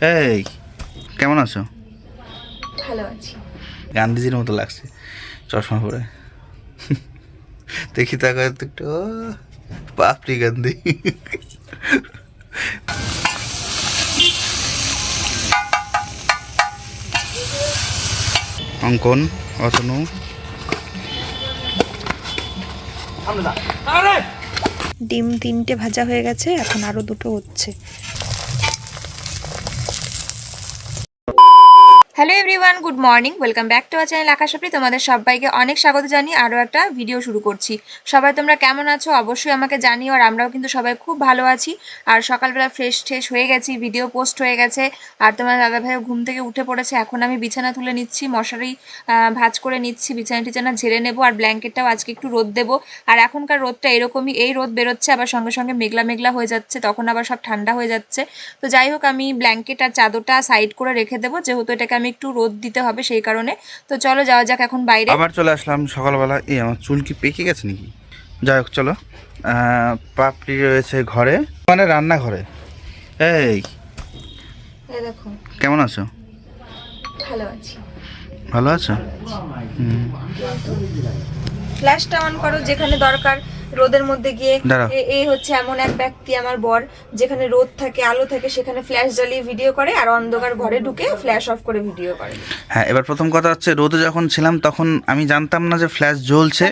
এই কেমন আছো? ভালো আছি। গান্ধীজির মতো লাগছে চশমা পরে। দেখি তাকে একটু। বাপরি গান্ধী। অঙ্কন অতনু। ডিম তিনটে ভাজা হয়ে গেছে এখন আরও দুটো হচ্ছে। Hello everyone good morning welcome back to our channel আকাশাপি তোমাদের সবাইকে অনেক স্বাগত জানিয়ে আরও একটা ভিডিও শুরু করছি। সবাই তোমরা কেমন আছো? অবশ্যই আমাকে জানিও আর আমরাও কিন্তু সবাই খুব ভালো আছি। আর সকালবেলা ফ্রেশ ট্রেশ হয়ে গেছি ভিডিও পোস্ট হয়ে গেছে। আর তোমার দাদা দাদাভাইও ঘুম থেকে উঠে পড়েছে, এখন আমি বিছানা তুলে নিচ্ছি, মশারি ভাঁজ করে নিচ্ছি, বিছানা টিছানা ঝেড়ে নেব আর ব্ল্যাঙ্কেটটাও আজকে একটু রোদ দেবো। আর এখনকার রোদটা এরকমই, এই রোদ বেরোচ্ছে, আবার সঙ্গে সঙ্গে মেঘলা মেঘলা হয়ে যাচ্ছে, তখন আবার সব ঠান্ডা হয়ে যাচ্ছে। তো যাই হোক, আমি ব্ল্যাঙ্কেট আর চাদরটা সাইড করে রেখে দেবো, যেহেতু এটাকে আমি একটু রোদ দিতে হবে সেই কারণে। তো চলো যাওয়া যাক এখন বাইরে। আবার চলে আসলাম সকালবেলা। এই আমার চুল কি পেকে গেছে নাকি? যাই হোক চলো। পাপড়ি রয়েছে ঘরে মানে রান্নাঘরে। এই এই দেখো। কেমন আছো? ভালো আছি। ভালো আছো? হুম। ফ্ল্যাশটা অন করো যেখানে দরকার রোদের মধ্যে গিয়ে। এই হচ্ছে এমন এক ব্যক্তি আমার বর যেখানে রোদ থাকে আলো থাকে সেখানে ফ্ল্যাশ জ্বালিয়ে ভিডিও করে আর অন্ধকার ঘরে ঢুকে ফ্ল্যাশ অফ করে ভিডিও করে। হ্যাঁ এবার প্রথম কথা হচ্ছে রোদে যখন ছিলাম তখন আমি জানতাম না যে ফ্ল্যাশ জ্বলছে।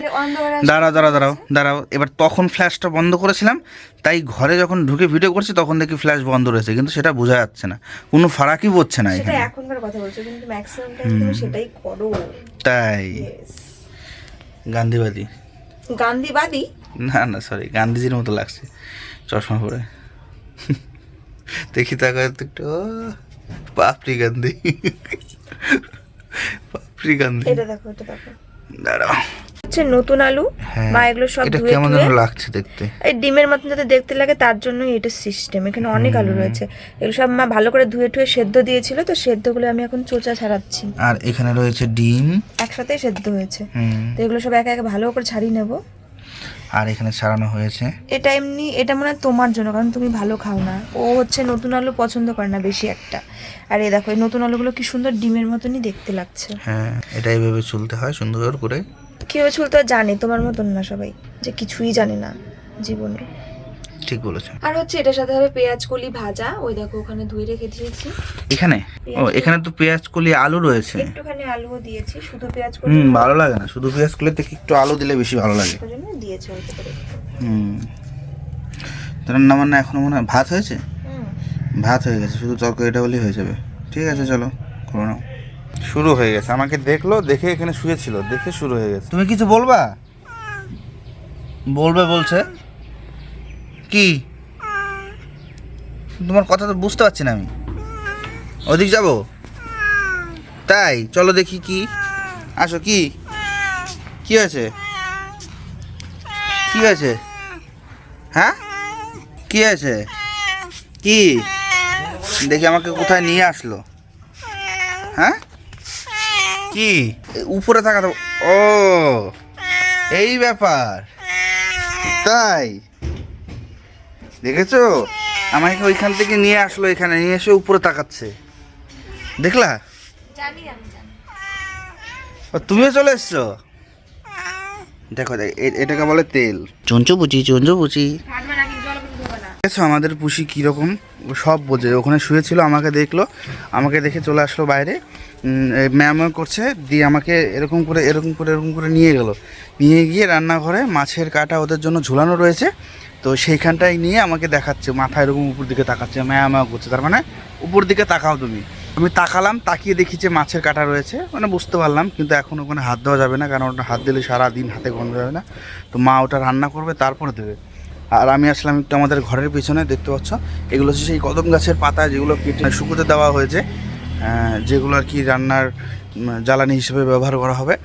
দাঁড়াও দাঁড়াও দাঁড়াও দাঁড়াও এবার তখন ফ্ল্যাশটা বন্ধ করেছিলাম তাই ঘরে যখন ঢুকে ভিডিও করছি তখন দেখি ফ্ল্যাশ বন্ধ রয়েছে কিন্তু সেটা বোঝা যাচ্ছে না। কোনো ফারাকই পড়ছে না এখানে। এখনকার কথা বলছো কিন্তু ম্যাক্সিমাম টাইম তুমি সেটাই করো। তাই. গান্ধীবাদী। গান্ধীবাদী? না না সরি গান্ধীজির মতো লাগছে চশমা পরে। দেখি তাকে একটু পাপড়ি গান্ধী। পাপড়ি গান্ধী। এটা দেখো এটা দেখো। দাঁড়াও। হচ্ছে নতুন আলু হ্যাঁ মা এগুলো সব ধুয়ে কেমন যেন লাগছে দেখতে। এই ডিমের মতন যাতে দেখতে লাগে তার জন্যই এটা সিস্টেম এখানে অনেক আলু রয়েছে। এগুলো সব মা ভালো করে ধুয়ে টুয়ে সেদ্ধ দিয়েছিল তো সেদ্ধগুলো আমি এখন চোচা ছাড়াচ্ছি। আর এখানে রয়েছে ডিম। একসাথেই সেদ্ধ হয়েছে। হুম। তো এগুলো সব একে একে ভালো করে ছাড়িয়ে নেব। আর এখানে ছাড়ানো হয়েছে। এটা এমনি এটা মনে হয় তোমার জন্য কারণ তুমি ভালো খাও না। ও হচ্ছে নতুন আলু পছন্দ করে না বেশি একটা। আর এই দেখো এই নতুন আলুগুলো কি সুন্দর ডিমের মতনই দেখতে লাগছে। হ্যাঁ এটা এইভাবে চলতে হয় সুন্দর করে। কীভাবে চলতে জানে তোমার মতন না সবাই যে কিছুই জানে না জীবনে। ঠিক বলেছেন। আর হচ্ছে এটার সাথে হবে পেঁয়াজ কলি ভাজা ওই দেখো ওখানে ধুয়ে রেখে দিয়েছি। এখানে? ও এখানে তো পেঁয়াজ কলি আলু রয়েছে। একটুখানি আলুও দিয়েছি শুধু পেঁয়াজ কলি হুম ভালো লাগে না শুধু পেঁয়াজ কলিতে একটু আলু দিলে বেশি ভালো লাগে? জন্য দিয়েছি অল্প করে। হুম। রান্না বান্না এখনও মনে হয় ভাত হয়েছে? হুম। ভাত হয়ে গেছে শুধু তরকারিটা হলেই হয়ে যাবে। ঠিক আছে চলো করে নাও। শুরু হয়ে গেছে। আমাকে দেখল, দেখে এখানে শুয়েছিল দেখে শুরু হয়ে গেছে। তুমি কিছু বলবা? বলবে বলছে। কি? তোমার কথা তো বুঝতে পারছি না আমি। ওদিক যাব? তাই, চলো দেখি কি। আসো, কি? কি হয়েছে? কি হয়েছে? হ্যাঁ? কি হয়েছে? কি? দেখি আমাকে কোথায় নিয়ে আসলো। হ্যাঁ? কি? উপরে থাকা ও এই ব্যাপার। তাই? দেখেছ? আমাকে ওইখান থেকে নিয়ে আসলো এখানে নিয়ে এসে উপরে তাকাচ্ছে। দেখলা? তুমিও চলে এসছো? দেখো দেখ এটাকে বলে তেল। চঞ্চু বুচি চঞ্চু না। দেখছ আমাদের পুষি কীরকম? সব বোঝে। ওখানে শুয়েছিল আমাকে দেখল আমাকে দেখে চলে আসলো বাইরে। ম্যাম করছে, দিয়ে আমাকে এরকম করে এরকম করে এরকম করে নিয়ে গেল। নিয়ে গিয়ে রান্নাঘরে মাছের কাটা ওদের জন্য ঝুলানো রয়েছে। তো সেইখানটায় নিয়ে আমাকে দেখাচ্ছে মাথা এরকম উপর দিকে তাকাচ্ছে ম্যাম করছে। তার মানে উপর দিকে তাকাও তুমি। আমি তাকালাম, তাকিয়ে দেখি যে মাছের কাটা রয়েছে মানে বুঝতে পারলাম, কিন্তু এখন ওখানে হাত দেওয়া যাবে না, কারণ ওটা হাত দিলে সারা দিন হাতে গন্ধ যাবে না। তো মা ওটা রান্না করবে, তারপর দেবে। আর আমি আসলাম একটু আমাদের ঘরের পিছনে, দেখতে পাচ্ছ? এগুলো হচ্ছে সেই কদম গাছের পাতা যেগুলো কেটে শুকোতে দেওয়া হয়েছে। যেগুলো আর কি রান্নার জ্বালানি হিসেবে ব্যবহার করা হবে।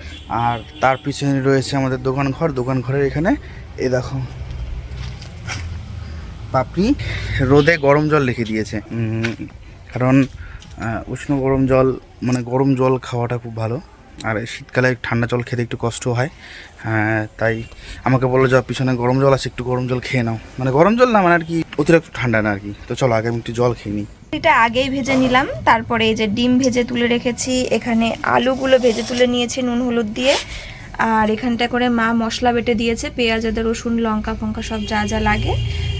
আর তার পিছনে রয়েছে আমাদের দোকান ঘর দোকান ঘরের এখানে এ দেখো পাপড়ি রোদে গরম জল রেখে দিয়েছে। কারণ উষ্ণ গরম জল মানে গরম জল খাওয়াটা খুব ভালো। আর শীতকালে ঠান্ডা জল খেতে একটু কষ্ট হয়। হ্যাঁ, তাই আমাকে বলল যে পিছনে গরম জল আছে একটু গরম জল খেয়ে নাও। মানে গরম জল না মানে আর কি অতিরিক্ত ঠান্ডা না আর কি। তো চলো আগে আমি একটু জল খেয়ে নিই। এটা আগেই ভেজে নিলাম। তারপরে এই যে ডিম ভেজে তুলে রেখেছি, এখানে আলুগুলো ভেজে তুলে নিয়েছি নুন হলুদ দিয়ে। আর এখানটা করে মা মশলা বেটে দিয়েছে, পেঁয়াজ, আদা, রসুন, লঙ্কা, ফঙ্কা, সব যা যা লাগে।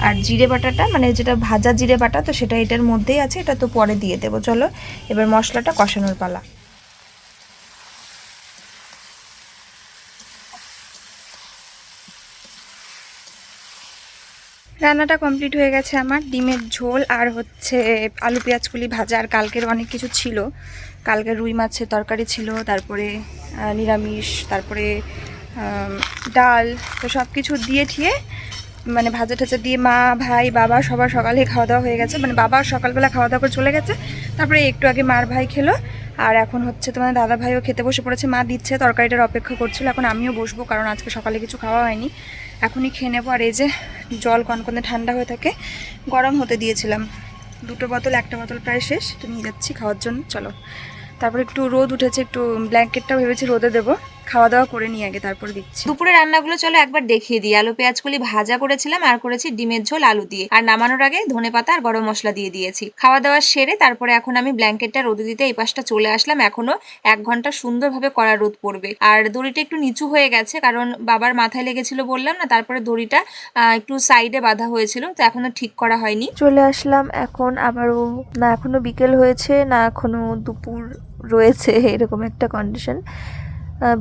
আর জিরে বাটাটা মানে যেটা ভাজা জিরে বাটা, তো সেটা এটার মধ্যেই আছে, এটা তো পরে দিয়ে দেবো। চলো, এবার মশলাটা কষানোর পালা। রান্নাটা কমপ্লিট হয়ে গেছে আমার। ডিমের ঝোল আর হচ্ছে আলু পেঁয়াজগুলি ভাজা আর কালকের অনেক কিছু ছিল। কালকে রুই মাছের তরকারি ছিল, তারপরে নিরামিষ, তারপরে ডাল, তো সব কিছু দিয়ে ঠিয়ে মানে ভাজা টাজা দিয়ে মা, ভাই, বাবা সবার সকালে খাওয়া দাওয়া হয়ে গেছে। মানে বাবা সকালবেলা খাওয়া দাওয়া করে চলে গেছে। তারপরে একটু আগে মার ভাই খেলো। আর এখন হচ্ছে তোমার দাদা ভাইও খেতে বসে পড়েছে। মা দিচ্ছে, তরকারিটার অপেক্ষা করছিল। এখন আমিও বসবো কারণ আজকে সকালে কিছু খাওয়া হয়নি। এখনই খেয়ে নেব। আর এই যে জল কনকনে ঠান্ডা হয়ে থাকে, গরম হতে দিয়েছিলাম। দুটো বোতল, একটা বোতল প্রায় শেষ। তো নিয়ে যাচ্ছি খাওয়ার জন্য। চলো। তারপর একটু রোদ উঠেছে, একটু ব্ল্যাঙ্কেটটাও ভেবেছি রোদে দেবো। খাওয়া দাওয়া করে নিয়ে আগে তারপর দিচ্ছি। দুপুরে রান্নাগুলো চলো একবার দেখিয়ে দিই। আলু পেঁয়াজ পেঁয়াজগুলি ভাজা করেছিলাম আর করেছি ডিমের ঝোল আলু দিয়ে। আর নামানোর আগে ধনে পাতা আর গরম মশলা দিয়ে দিয়েছি। খাওয়া দাওয়া সেরে তারপরে এখন আমি ব্ল্যাঙ্কেটটা রোদে দিতে এই পাশটা চলে আসলাম। এখনও এক ঘণ্টা সুন্দরভাবে কড়া রোদ পড়বে। আর দড়িটা একটু নিচু হয়ে গেছে কারণ বাবার মাথায় লেগেছিল বললাম না তারপরে দড়িটা একটু সাইডে বাঁধা হয়েছিল তো এখনও ঠিক করা হয়নি। চলে আসলাম এখন আবারও না এখনও বিকেল হয়েছে না এখনও দুপুর রয়েছে এরকম একটা কন্ডিশন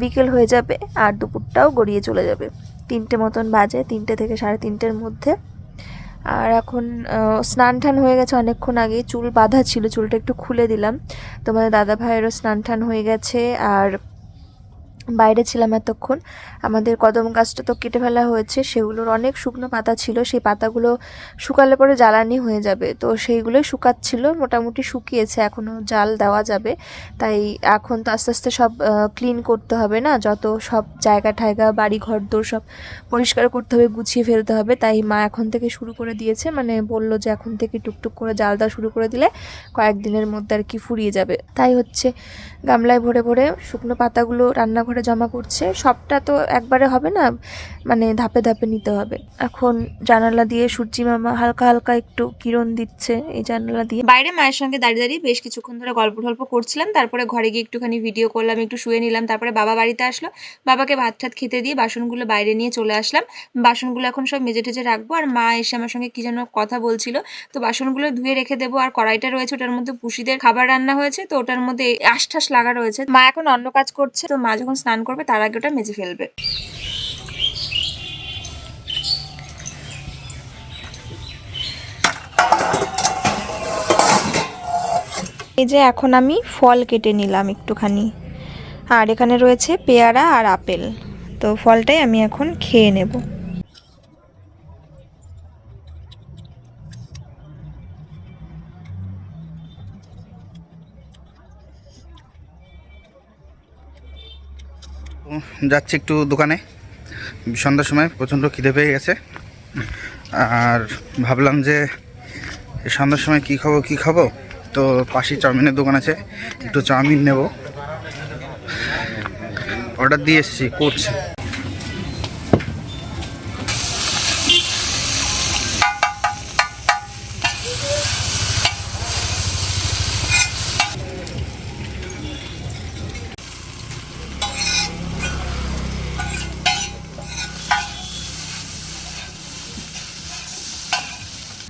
বিকেল হয়ে যাবে আর দুপুরটাও গড়িয়ে চলে যাবে। তিনটে মতন বাজে, তিনটে থেকে সাড়ে তিনটের মধ্যে। আর এখন স্নান টান হয়ে গেছে অনেকক্ষণ আগে চুল বাঁধা ছিল, চুলটা একটু খুলে দিলাম। তোমাদের দাদা ভাইয়েরও স্নান টান হয়ে গেছে। আর বাইরে ছিলাম এতক্ষণ। আমাদের কদম গাছটা তো কেটে ফেলা হয়েছে, সেগুলোর অনেক শুকনো পাতা ছিল, সেই পাতাগুলো শুকালে পরে জ্বালানি হয়ে যাবে। তো সেইগুলোই শুকাচ্ছিল, মোটামুটি শুকিয়েছে এখনও জাল দেওয়া যাবে। তাই এখন তো আস্তে আস্তে সব ক্লিন করতে হবে না, যত সব জায়গা ঠায়গা, বাড়ি ঘর দোর সব পরিষ্কার করতে হবে, গুছিয়ে ফেলতে হবে। তাই মা এখন থেকে শুরু করে দিয়েছে মানে বলল যে এখন থেকে টুকটুক করে জাল দেওয়া শুরু করে দিলে কয়েকদিনের মধ্যে আর কি ফুরিয়ে যাবে। তাই হচ্ছে গামলায় ভরে ভরে শুকনো পাতাগুলো রান্নাঘরে জমা করছে, সবটা তো একবারে হবে না মানে ধাপে ধাপে নিতে হবে। এখন জানালা দিয়ে সূর্যি মামা হালকা হালকা একটু কিরণ দিচ্ছে এই জানালা দিয়ে। বাইরে মায়ের সঙ্গে দাঁড়িয়ে দাঁড়িয়ে বেশ কিছুক্ষণ ধরে গল্প টল্প করছিলাম, তারপরে ঘরে গিয়ে একটুখানি ভিডিও করলাম, একটু শুয়ে নিলাম, তারপরে বাবা বাড়িতে আসলো। বাবাকে ভাত ঠাত খেতে দিয়ে বাসনগুলো বাইরে নিয়ে চলে আসলাম। বাসনগুলো এখন সব মেজে টেজে রাখব, আর মা এসে আমার সঙ্গে কি যেন কথা বলছিল। তো বাসনগুলো ধুয়ে রেখে দেবো, আর কড়াইটা রয়েছে, ওটার মধ্যে পুষিদের খাবার রান্না হয়েছে, তো ওটার মধ্যে আশঠাস লাগা রয়েছে। মা এখন অন্য কাজ করছে, তো মা যখন স্নান করবে, তার আগে ওটা মেজে ফেলবে। এই যে এখন আমি ফল কেটে নিলাম একটুখানি। আর এখানে রয়েছে পেয়ারা আর আপেল। তো ফলটাই আমি এখন খেয়ে নেব। যাচ্ছি একটু দোকানে। সন্ধ্যার সময় প্রচণ্ড খিদে পেয়ে গেছে। আর ভাবলাম যে সন্ধ্যার সময় কি খাব কি খাব? তো পাশে চাউমিনের দোকান আছে, একটু চাউমিন নেব। অর্ডার দিয়ে এসেছি, করছি।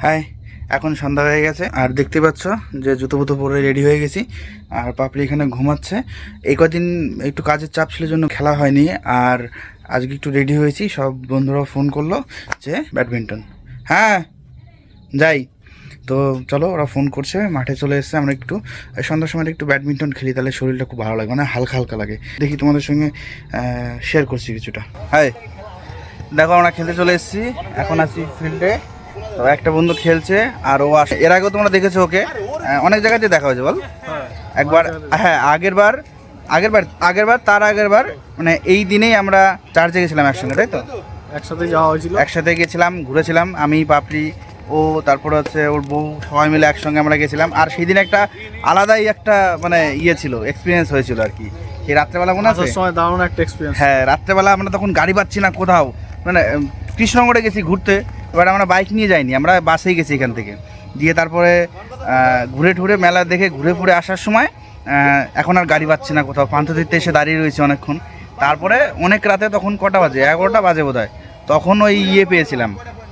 হাই, এখন সন্ধ্যা হয়ে গেছে। আর দেখতে পাচ্ছ যে জুতো বুতো পরে রেডি হয়ে গেছি। আর পাপড়ি এখানে ঘুমাচ্ছে। এই কদিন একটু কাজের চাপ ছিল জন্য খেলা হয়নি। আর আজকে একটু রেডি হয়েছি। সব বন্ধুরাও ফোন করল যে ব্যাডমিন্টন। হ্যাঁ যাই। তো চলো, ওরা ফোন করছে, মাঠে চলে এসেছে। আমরা একটু সন্ধ্যার সময় একটু ব্যাডমিন্টন খেলি, তাহলে শরীরটা খুব ভালো লাগে মানে হালকা হালকা লাগে। দেখি তোমাদের সঙ্গে শেয়ার করছি কিছুটা। হাই, দেখো আমরা খেলতে চলে এসেছি। এখন আছি ফিল্ডে তো একটা বন্ধু খেলছে আর ও আসে। এর আগেও তোমরা দেখেছ ওকে? আহ, অনেক জায়গাতে দেখা হয়েছে বল। একবার হ্যাঁ আগের বার আগের বার আগের বার তার আগের বার মানে এই দিনেই আমরা চার্চে গেছিলাম একসঙ্গে তাই তো? একসাথে যাওয়া হয়েছিল। একসাথে গেছিলাম ঘুরেছিলাম আমি পাপড়ি ও তারপর হচ্ছে ওর বউ সবাই মিলে একসঙ্গে আমরা গেছিলাম। আর সেই দিন একটা আলাদাই একটা মানে ইয়ে ছিল এক্সপিরিয়েন্স হয়েছিল আর কি। সেই রাত্রেবেলা মনে আছে? সময় দারুণ একটা এক্সপিরিয়েন্স হ্যাঁ রাত্রেবেলা আমরা তখন গাড়ি পাচ্ছি না কোথাও। মানে কৃষ্ণনগরে গেছি ঘুরতে এবার আমরা বাইক নিয়ে যাইনি আমরা বাসেই গেছি এখান থেকে। দিয়ে তারপরে ঘুরে টুরে মেলা দেখে ঘুরে ফুরে আসার সময় এখন আর গাড়ি পাচ্ছি না কোথাও। পান্থদিতে এসে দাঁড়িয়ে রয়েছে অনেকক্ষণ। তারপরে অনেক রাতে তখন কটা বাজে? এগারোটা বাজে বোধ তখন ওই ইয়ে পেয়েছিলাম।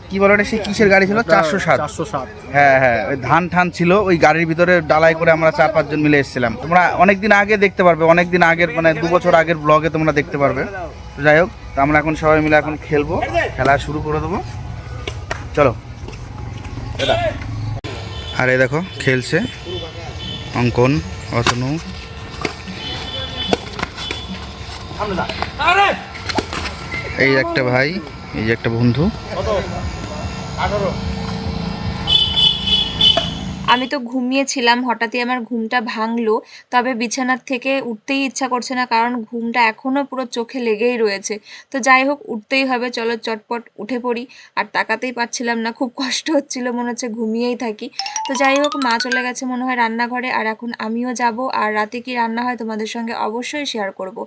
কি বলো সেই কিসের গাড়ি ছিল? চারশো সাত। চারশো সাত। হ্যাঁ হ্যাঁ ওই ধান ঠান ছিল ওই গাড়ির ভিতরে ডালাই করে আমরা চার পাঁচজন মিলে এসেছিলাম। তোমরা অনেক দিন আগে দেখতে পারবে অনেক দিন আগের মানে দু বছর আগের ব্লগে তোমরা দেখতে পারবে। যাই হোক তো আমরা এখন সবাই মিলে এখন খেলব খেলা শুরু করে দেবো। চলো। আর এই দেখো খেলছে। অঙ্কন অতনু। এই একটা ভাই এই যে একটা বন্ধু। আমি তো ঘুমিয়েছিলাম, হঠাৎই আমার ঘুমটা ভাঙলো। তবে বিছানার থেকে উঠতেই ইচ্ছা করছে না, কারণ ঘুমটা এখনও পুরো চোখে লেগেই রয়েছে। তো যাই হোক, উঠতেই হবে, চলো চটপট উঠে পড়ি। আর তাকাতেই পারছিলাম না, খুব কষ্ট হচ্ছিল, মনে হচ্ছে ঘুমিয়েই থাকি। তো যাই হোক, মা চলে গেছে মনে হয় রান্নাঘরে, আর এখন আমিও যাব। আর রাতে কি রান্না হয় তোমাদের সঙ্গে অবশ্যই শেয়ার করব।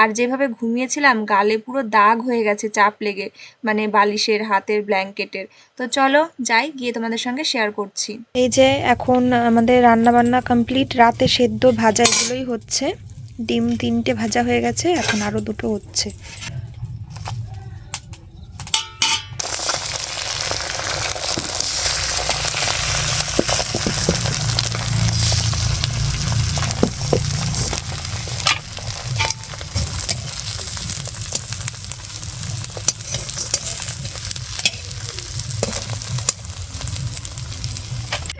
আর যেভাবে ঘুমিয়েছিলাম, গালে পুরো দাগ হয়ে গেছে, চাপ লেগে মানে বালিশের, হাতের ব্ল্যাঙ্কেটের তো চলো যাই, গিয়ে তোমাদের সঙ্গে শেয়ার করছি। এই যে এখন আমাদের রান্নাবান্না কমপ্লিট রাতে সেদ্ধ ভাজা এগুলোই হচ্ছে। ডিম তিনটে ভাজা হয়ে গেছে, এখন আরও দুটো হচ্ছে।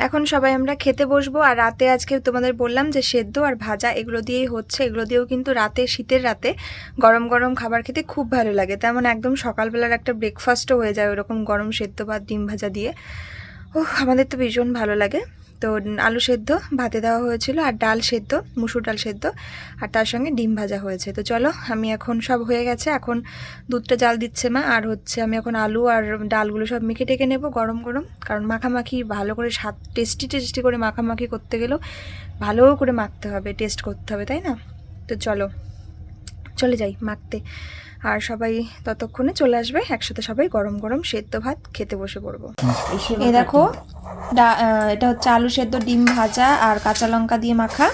এখন সবাই আমরা খেতে বসবো আর রাতে আজকে তোমাদের বললাম যে সেদ্ধ আর ভাজা এগুলো দিয়েই হচ্ছে। এগুলো দিয়েও কিন্তু রাতে, শীতের রাতে গরম গরম খাবার খেতে খুব ভালো লাগে। তেমন একদম সকালবেলার একটা ব্রেকফাস্টও হয়ে যায় ওরকম গরম সেদ্ধ বা ডিম ভাজা দিয়ে। ও আমাদের তো ভীষণ ভালো লাগে। তো আলু সেদ্ধ, ভাতে দেওয়া হয়েছিল আর ডাল সেদ্ধ, মুসুর ডাল সেদ্ধ আর তার সঙ্গে ডিম ভাজা হয়েছে। তো চলো, আমি এখন সব হয়ে গেছে, এখন দুধটা জাল দিচ্ছে মা, আর হচ্ছে আমি এখন আলু আর ডালগুলো সব মেখে টেকে নেব গরম গরম, কারণ মাখামাখি ভালো করে স্বাদ, টেস্টি টেস্টি করে মাখামাখি করতে গেলেও ভালো করে মাখতে হবে, টেস্ট করতে হবে, তাই না? তো চলো, চলে যাই মাখতে। আর সবাই ততক্ষণে চলে আসবে। একসাথে সবাই গরম গরম সেদ্ধ ভাত খেতে বসে পড়ব। এই দেখো ডা- এটা হচ্ছে আলু সেদ্ধ ডিম ভাজা আর কাঁচা লঙ্কা দিয়ে মাখা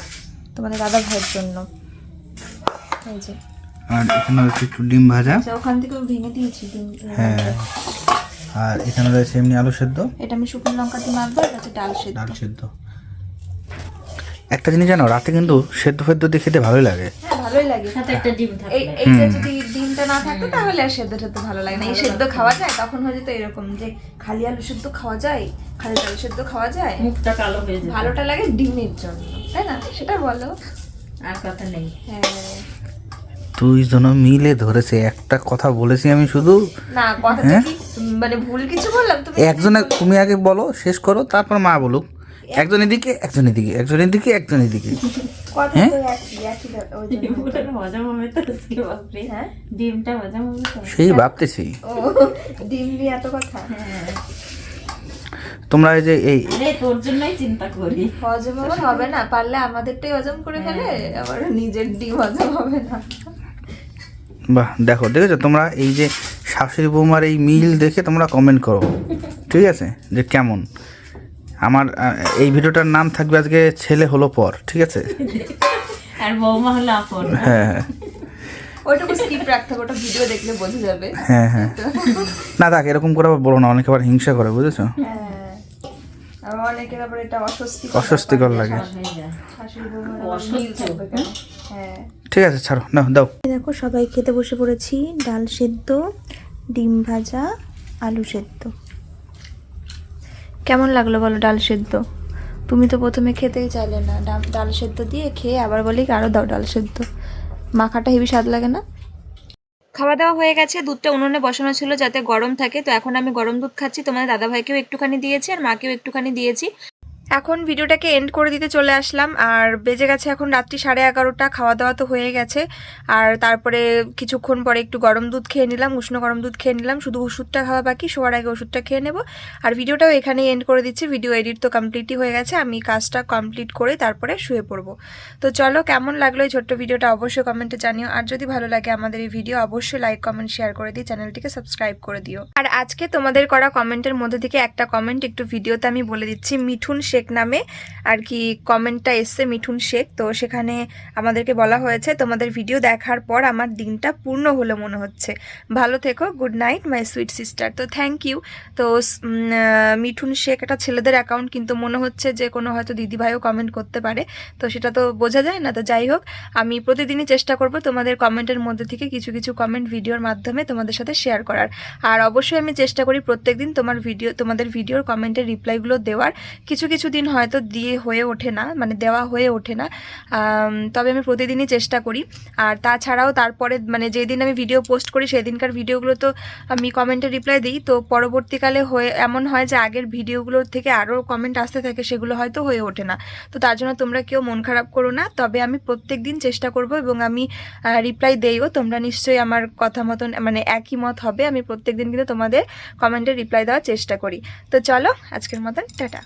তোমাদের দাদা ভাইয়ের জন্য। এই যে। আর এখানে রয়েছে একটু ডিম ভাজা। আচ্ছা, ওখান থেকে ভেঙে দিয়েছি ডিম হ্যাঁ। আর এখানে রয়েছে এমনি আলু সেদ্ধ। এটা আমি শুকনো লঙ্কা দিয়ে মাখবো এটা হচ্ছে ডাল সেদ্ধ। ডাল সেদ্ধ। একটা জিনিস জানো রাতে কিন্তু সেদ্ধ ফেদ্ধ দিয়ে খেতে ভালোই লাগে। হ্যাঁ ভালোই লাগে। একটা ডিম থাকে এই এইটা যদি ডিমটা না থাকতো তাহলে আর সেদ্ধ সেদ্ধ ভালো লাগে না। এই সেদ্ধ খাওয়া যায় তখন হয়ে যেত এরকম যে খালি আলু সেদ্ধ খাওয়া যায় খালি আলু সেদ্ধ খাওয়া যায় মুখটা কালো হয়ে যায় ভালোটা লাগে ডিমের জন্য তাই না? সেটা বলো। আর কথা নেই। হ্যাঁ। তুই যেন মিলে ধরেছে একটা কথা বলেছি আমি শুধু। না কথাটা হ্যাঁ? কি? মানে ভুল কিছু বললাম? তুমি একজনে তুমি আগে বলো শেষ করো তারপর মা বলুক। একজন এদিকে একজন এদিকে একজন এদিকে একজন এদিকে। কথা হ্যাঁ? তো একই একই ব্যাপার, ওই জন্য। ডিমটা হজম হবে তো আজকে বাপরে। হ্যাঁ? ডিমটা হজম হবে তো সেই ভাবতেছি। কথা? তোমরা এই যে এই তোর জন্যই চিন্তা করি। হজম হবে না পারলে আমাদেরটাই হজম করে ফেলে আবার নিজের ডিম হজম হবে না। বাহ দেখো দেখেছ? তোমরা এই যে শাশুড়ি বৌমার এই মিল দেখে তোমরা কমেন্ট করো। ঠিক আছে? যে কেমন? আমার এই ভিডিওটার নাম থাকবে আজকে ছেলে হলো পর ঠিক আছে? আর বৌমা হলো আপন। হ্যাঁ। হ্যাঁ ওইটুকু স্কিপ রাখতে হবে ওটা ভিডিও দেখলে বোঝা যাবে। হ্যাঁ হ্যাঁ। না এরকম করে আবার বলো না অনেকে আবার হিংসা করে বুঝেছ? হ্যাঁ। অনেকের আবার এটা অস্বস্তি অস্বস্তিকর লাগে। হয়ে? হ্যাঁ। ঠিক আছে ছাড়ো নাও দাও। দেখো সবাই খেতে বসে পড়েছি ডাল সেদ্ধ ডিম ভাজা আলু সেদ্ধ। কেমন লাগল বলো ডাল সেদ্ধ? তুমি তো প্রথমে খেতেই চাইলে না। ডাল সেদ্ধ দিয়ে খেয়ে আবার বলি আরও দাও ডাল সেদ্ধ। মাখাটা হেবি স্বাদ লাগে না? খাওয়া দাওয়া হয়ে গেছে, দুধটা উনুনে বসানো ছিল যাতে গরম থাকে। তো এখন আমি গরম দুধ খাচ্ছি। তোমাদের দাদাভাইকেও একটুখানি দিয়েছি আর মাকেও একটুখানি দিয়েছি। এখন ভিডিওটাকে এন্ড করে দিতে চলে আসলাম। আর বেজে গেছে এখন রাত্রি সাড়ে এগারোটা খাওয়া দাওয়া তো হয়ে গেছে। আর তারপরে কিছুক্ষণ পরে একটু গরম দুধ খেয়ে নিলাম, উষ্ণ গরম দুধ খেয়ে নিলাম। শুধু ওষুধটা খাওয়া বাকি, শোয়ার আগে ওষুধটা খেয়ে নেব। আর ভিডিওটাও এখানেই এন্ড করে দিচ্ছি। ভিডিও এডিট তো কমপ্লিটই হয়ে গেছে। আমি কাজটা কমপ্লিট করে তারপরে শুয়ে পড়ব। তো চলো, কেমন লাগল এই ছোট্ট ভিডিওটা অবশ্যই কমেন্টে জানিও। আর যদি ভালো লাগে আমাদের এই ভিডিও, অবশ্যই লাইক কমেন্ট শেয়ার করে দিই চ্যানেলটিকে সাবস্ক্রাইব করে দিও। আর আজকে তোমাদের করা কমেন্টের মধ্যে থেকে একটা কমেন্ট একটু ভিডিওতে আমি বলে দিচ্ছি। মিঠুন শেখ শেখ নামে, আর কি কমেন্টটা এসছে মিঠুন শেখ। তো সেখানে আমাদেরকে বলা হয়েছে, তোমাদের ভিডিও দেখার পর আমার দিনটা পূর্ণ হলো মনে হচ্ছে। ভালো থেকো good night my sweet sister তো থ্যাংক ইউ তো মিঠুন শেখ একটা ছেলেদের অ্যাকাউন্ট কিন্তু মনে হচ্ছে যে কোনো হয়তো দিদিভাইও কমেন্ট করতে পারে। তো সেটা তো বোঝা যায় না, তো যাই হোক, আমি প্রতিদিনই চেষ্টা করব তোমাদের কমেন্টের মধ্যে থেকে কিছু কিছু কমেন্ট ভিডিওর মাধ্যমে তোমাদের সাথে শেয়ার করার। আর অবশ্যই আমি চেষ্টা করি প্রত্যেকদিন তোমার ভিডিও তোমাদের ভিডিওর কমেন্টের রিপ্লাইগুলো দেওয়ার। কিছু কিছু দিন হয়তো দিয়ে হয়ে ওঠে না মানে দেওয়া হয়ে ওঠে না তবে আমি প্রতিদিনই চেষ্টা করি। আর তাছাড়াও তারপরে মানে যেদিন আমি ভিডিও পোস্ট করি, সেদিনকার ভিডিওগুলো তো আমি কমেন্টে রিপ্লাই দিই। তো পরবর্তীকালে হয়ে, এমন হয় যে আগের ভিডিওগুলোর থেকে আরও কমেন্ট আসতে থাকে, সেগুলো হয়তো হয়ে ওঠে না। তো তার জন্য তোমরা কেউ মন খারাপ করো না, তবে আমি প্রত্যেক দিন চেষ্টা করব এবং আমি রিপ্লাই দেইও। তোমরা নিশ্চয়ই আমার কথা মতন মানে একই মত হবে। আমি প্রত্যেক দিন কিন্তু তোমাদের কমেন্টে রিপ্লাই দেওয়ার চেষ্টা করি। তো চলো, আজকের মতন, টাটা।